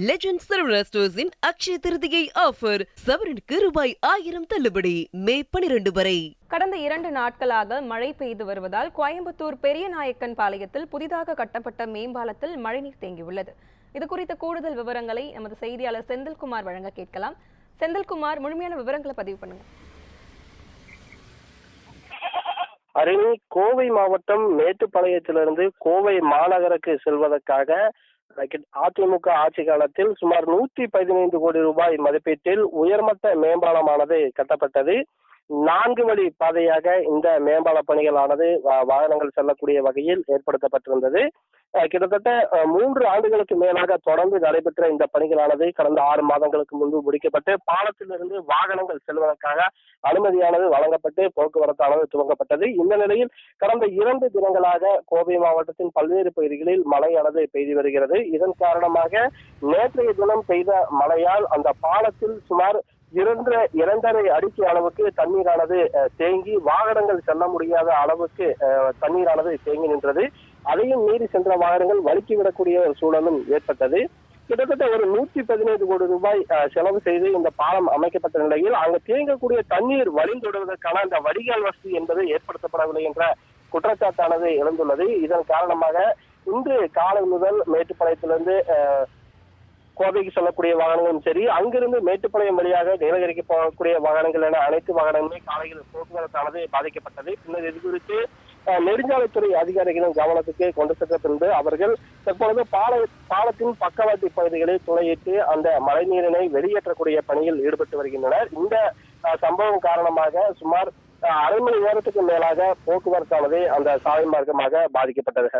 Legend Saravana ஸ்டோர்ஸின் Akshaya Tritiya offer சவரனுக்கு ரூபாய் ஆயிரம் தள்ளுபடி. மே பனிரெண்டு வரை. கடந்த இரண்டு நாட்களாக மழை பெய்து வருவதால் கோயம்புத்தூர் பெரியநாயக்கன் பாளையத்தில் புதிதாக கட்டப்பட்ட மேம்பாலத்தில் மழைநீர் தேங்கியுள்ளது. இது குறித்த கூடுதல் விவரங்களை நமது செய்தியாளர் செந்தில்குமார் வழங்க கேட்கலாம். செந்தில்குமார் முழுமையான விவரங்களை பதிவு பண்ணுங்க. அருணி கோவை மாவட்டம் மேட்டுப்பாளையத்திலிருந்து கோவை மாநகருக்கு செல்வதற்காக அதிமுக ஆட்சி காலத்தில் சுமார் நூத்தி பதினைந்து கோடி ரூபாய் மதிப்பீட்டில் உயர்மட்ட மேம்பாலமானது கட்டப்பட்டது. நான்கு வழி பாதையாக இந்த மேம்பால பணிகளானது வாகனங்கள் செல்லக்கூடிய வகையில் ஏற்படுத்தப்பட்டிருந்தது. கிட்டத்தட்ட மூன்று ஆண்டுகளுக்கு மேலாக தொடர்ந்து நடைபெற்ற இந்த பணிகளானது கடந்த ஆறு மாதங்களுக்கு முன்பு முடிக்கப்பட்டு பாலத்திலிருந்து வாகனங்கள் செல்வதற்காக அனுமதியானது வழங்கப்பட்டு போக்குவரத்தானது துவங்கப்பட்டது. இந்த நிலையில் கடந்த இரண்டு தினங்களாக கோவை மாவட்டத்தின் பல்வேறு பகுதிகளில் மழையானது பெய்து வருகிறது. இதன் காரணமாக நேற்றைய தினம் பெய்த மழையால் அந்த பாலத்தில் சுமார் இரண்டு இரண்டரை அடிக்கு அளவுக்கு தண்ணீரானது தேங்கி வாகனங்கள் செல்ல முடியாத அளவுக்கு தண்ணீரானது தேங்கி நின்றது. அதையும் மீறி சென்ற வாகனங்கள் வழுக்கி விடக்கூடிய ஒரு சூழலும் ஏற்பட்டது. கிட்டத்தட்ட ஒரு நூற்றி பதினைந்து கோடி ரூபாய் செலவு செய்து இந்த பாலம் அமைக்கப்பட்ட நிலையில் அங்கு தேங்கக்கூடிய தண்ணீர் வழிந்தொடுவதற்கான அந்த வடிகால் வசதி என்பது ஏற்படுத்தப்படவில்லை என்ற குற்றச்சாட்டானது எழுந்துள்ளது. இதன் காரணமாக இன்று காலை முதல் மேட்டுப்பாளையத்திலிருந்து கோவைக்கு செல்லக்கூடிய வாகனங்களும் சரி அங்கிருந்து மேட்டுப்பாளையம் வழியாக நீலகிரிக்கு போகக்கூடிய வாகனங்கள் என அனைத்து வாகனங்களுமே காலையில் போக்குவரத்தானது பாதிக்கப்பட்டது. பின்னர் இது குறித்து நெடுஞ்சாலைத்துறை அதிகாரிகளின் கவனத்துக்கு கொண்டு சென்ற பின்பு அவர்கள் தற்பொழுது பால பாலத்தின் பக்கவாட்டு பகுதிகளில் துளையிட்டு அந்த மழைநீரினை வெளியேற்றக்கூடிய பணியில் ஈடுபட்டு வருகின்றனர். இந்த சம்பவம் காரணமாக சுமார் அரை மணி நேரத்துக்கு மேலாக போக்குவரத்தானது அந்த சாலை மார்க்கமாக பாதிக்கப்பட்டது